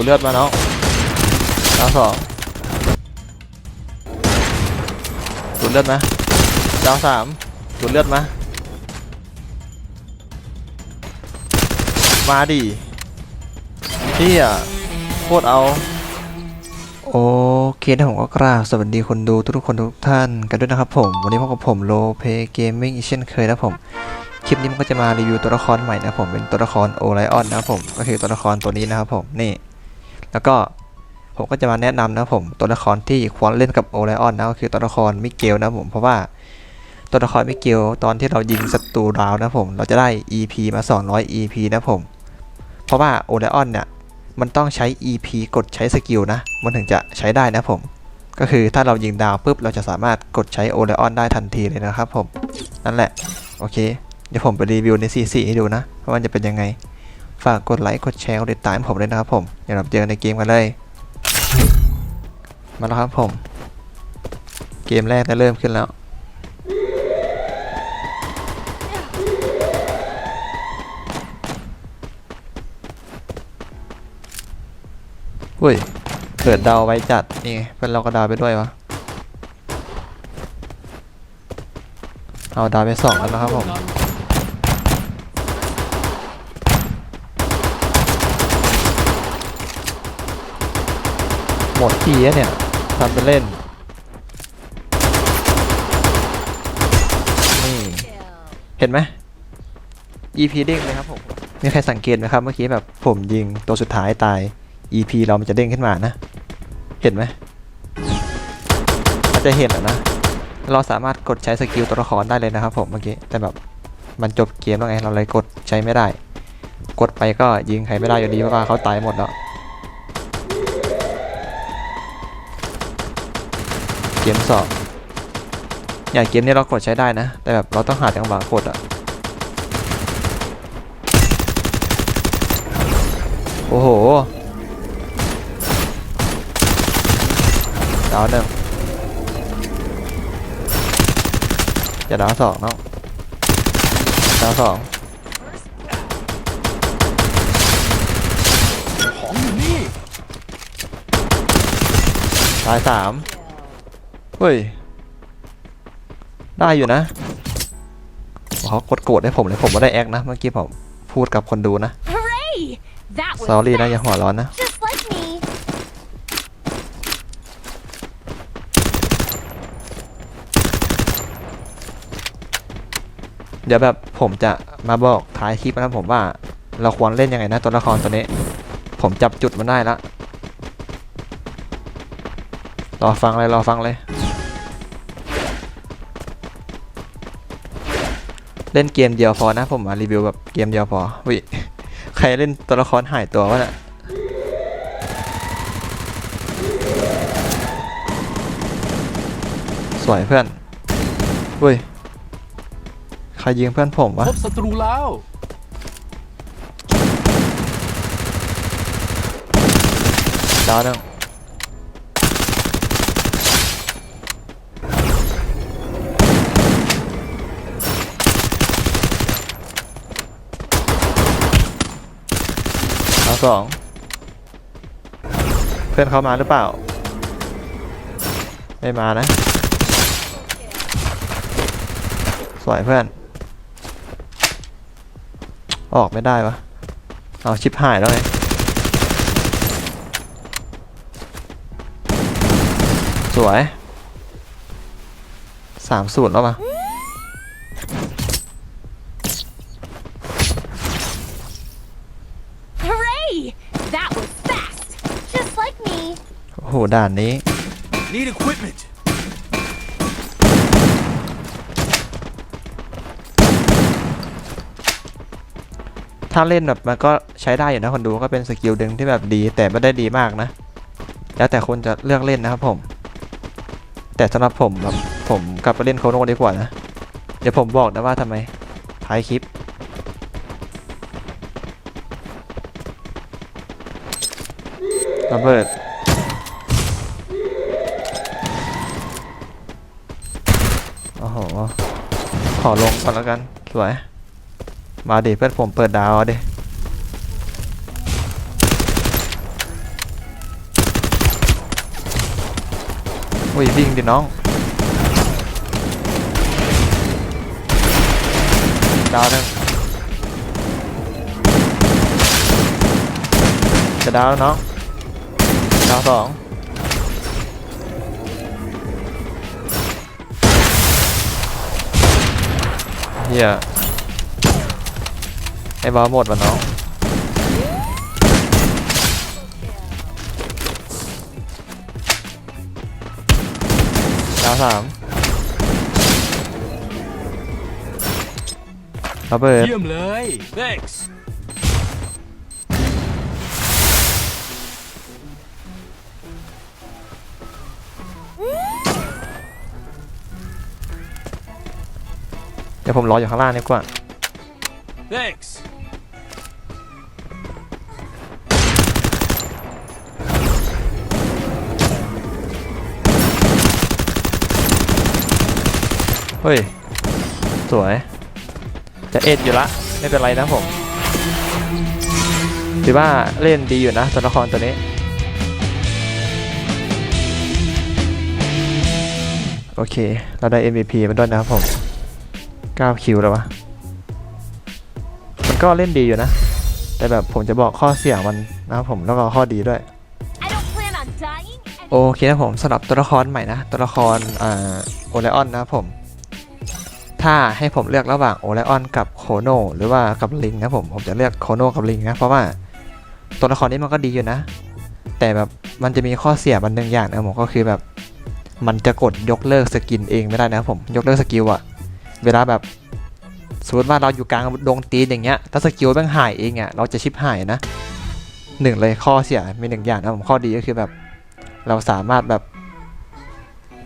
ดูเลือดมาน้องดาวสองดูเลือดมาดาวสามดูเลือดมา มาดิพี่อะโคตรเอาโอเคนะผมก็กราบสวัสดีคนดูทุกๆคนทุกท่านกันด้วยนะครับผม วันนี้พบกับผมโลเพเกมมิ่งเช่นเคยนะผม คลิปนี้มันก็จะมารีวิวตัวละครใหม่นะผมเป็นตัวละครโอไลออนนะครับผม ก็คือตัวละครตัวนี้นะครับผม นี่ แล้วก็ผมก็จะมาแนะนำนะผมตัวละครที่ควรเล่นกับโอไลออนนะก็คือตัวละครมิเกลนะผมเพราะว่าตัวละครมิเกลตอนที่เรายิงศัตรูดาวนะผม เราจะได้ EP มา 200 EP นะผม เพราะว่าโอไลออนเนี่ยมันต้องใช้ EP กดใช้สกิลนะ มันถึงจะใช้ได้นะผม ก็คือถ้าเรายิงดาวปุ๊บเราจะสามารถกดใช้โอไลออนได้ทันทีเลยนะครับผม นั่นแหละ โอเค เดี๋ยวผมไปรีวิวใน C4 ให้ดูนะ ว่ามันจะเป็นยังไง ฝากกดไลค์ กดแชร์ กดติดตามผมเลยนะครับผม เดี๋ยวเราเจอกันในเกมกันเลย มาแล้วครับผม เกมแรกได้เริ่มขึ้นแล้วอุ้ยเปิดดาวไว้จัด นี่เพื่อนเราก็ดาไปด้วยวะ เอาดาไปสองแล้วนะครับผม หมดทีอะเนี่ยทำไปเล่น นี่ เห็นไหม EP เด้งเลยครับผม มีใครสังเกตไหมครับ เมื่อกี้แบบผมยิงตัวสุดท้ายตาย EP เรามันจะเด้งขึ้นมานะ เห็นไหมอาจจะเห็นอะนะ เราสามารถกดใช้สกิลตัวละครได้เลยนะครับผมเมื่อกี้ แต่แบบมันจบเกมแล้วไง เราเลยกดใช้ไม่ได้ กดไปก็ยิงใครไม่ได้อยู่ดีเพราะว่าเขาตายหมดแล้ว เกมสองอย่างเกมนี้เรากดใช้ได้นะ แต่แบบเราต้องหาจังหวะกดอะโอ้โหดาวหนึ่งจะดาวสองเนาะดาวสองของอยู่นี่ตายสาม เฮ้ย ได้อยู่นะเขากดโกรธให้ผมเลยผมไม่ได้แอคนะ เมื่อกี้ผมพูดกับคนดูนะ Hooray! That was สอรี่นะ fast, อย่าหัวร้อนนะ just like me. เดี๋ยวแบบผมจะมาบอกท้ายคลิปนะครับผมว่า เราควรเล่นยังไงนะตัวละครตัวนี้ ผมจับจุดมันได้ละรอฟังเลยรอฟังเลย เล่นเกมเดียวพอนะผมมารีวิวแบบเกมเดียวพอวิใครเล่นตัวละครหายตัววะเนี่ยสวยเพื่อนอุ้ยใครยิงเพื่อนผมวะพบศัตรูแล้วดาวหนึ่ง สองเพื่อนเขามาหรือเปล่า ไม่มานะ สวยเพื่อน ออกไม่ได้วะเอาชิปหายแล้วไงสวยสามสูตรแล้วปะ โอ้โหด่านนี้ Need equipment ถ้าเล่นแบบมันก็ใช้ได้อยู่นะคนดูก็เป็นสกิลดึงที่แบบดีแต่ไม่ได้ดีมากนะ แล้วแต่คนจะเลือกเล่นนะครับผม แต่สำหรับผมแบบผมกลับไปเล่นโคโนดีกว่านะ เดี๋ยวผมบอกนะว่าทำไมท้ายคลิป ระเบิด ขอลงก่อนแล้วกัน สวย มาดิเพื่อนผมเปิดดาวดิอุ้ยวิ่งดิน้อง ดาวนึงจะดาวน้องดาวสอง เฮียไอ้บอลหมดวะน้องดาวสามระเบิด เยี่ยมเลย thanks ดี๋ยวผมรออยู่ข้างล่างดีกว่า thanks เฮ้ย สวย จะเอ็ดอยู่ละ ไม่เป็นไรนะผมถือว่าเล่นดีอยู่นะตัวละครตัวนี้ โอเค เราได้ MVP มาด้วยนะครับผม 9คิวแล้ววะ มันก็เล่นดีอยู่นะ แต่แบบผมจะบอกข้อเสียมันนะครับผมแล้วก็ข้อดีด้วย โอเคนะผมสำหรับตัวละครใหม่นะ ตัวละครอ่าโอไลออนนะครับผม ถ้าให้ผมเลือกระหว่างโอไลออนกับโคโนหรือว่ากับลิงนะผมผมจะเลือกโคโนกับลิงนะเพราะว่าตัวละครนี้มันก็ดีอยู่นะ แต่แบบมันจะมีข้อเสียมันหนึ่งอย่างนะผมก็คือแบบมันจะกดยกเลิกสกินเองไม่ได้นะผมยกเลิกสกิลอะ เวลาแบบสมมติว่าเราอยู่กลางดงตีนอย่างเงี้ยถ้าสกิลแม่งหายเองอะเราจะชิปหายนะหนึ่งเลยข้อเสียมีหนึ่งอย่างนะผมข้อดีก็คือแบบเราสามารถแบบ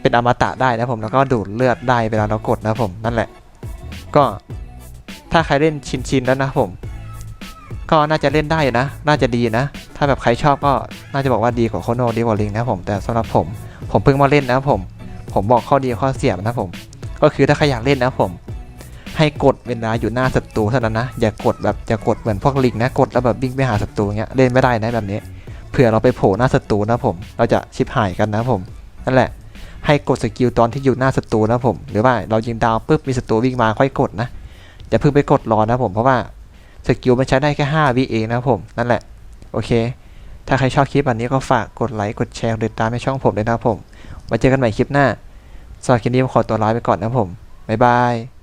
เป็นอมตะได้นะผมแล้วก็ดูดเลือดได้เวลาเรากดนะผมนั่นแหละ ก็ถ้าใครเล่นชินชินแล้วนะผม ก็น่าจะเล่นได้นะ น่าจะดีนะ ถ้าแบบใครชอบก็น่าจะบอกว่าดีกว่าโคโนดีกว่าลิงนะผมแต่สำหรับผม ผมเพิ่งมาเล่นนะผม ผมบอกข้อดีข้อเสียนะผม ก็คือถ้าใครอยากเล่นนะผม ให้กดเวลาอยู่หน้าศัตรูเท่านั้นนะ อย่ากดแบบอย่ากดเหมือนพวกลิงนะ กดแล้วแบบวิ่งไปหาศัตรูเงี้ยเล่นไม่ได้นะแบบนี้ เผื่อเราไปโผล่หน้าศัตรูนะผม เราจะชิบหายกันนะผม นั่นแหละ ให้กดสกิลตอนที่อยู่หน้าศัตรูนะผม หรือว่าเรายิงดาวปุ๊บมีศัตรูวิ่งมาค่อยกดนะ อย่าเพิ่งไปกดรอนะผม เพราะว่าสกิลมันใช้ได้แค่5วิเองนะผม นั่นแหละ โอเค ถ้าใครชอบคลิปอันนี้ก็ฝากกดไลค์ กดแชร์ กดติดตามให้ช่องผมด้วยนะผม ไว้เจอกันใหม่คลิปหน้า สำหรับคลิปนี้ผมขอตัวลาไปก่อนนะผม บ๊ายบาย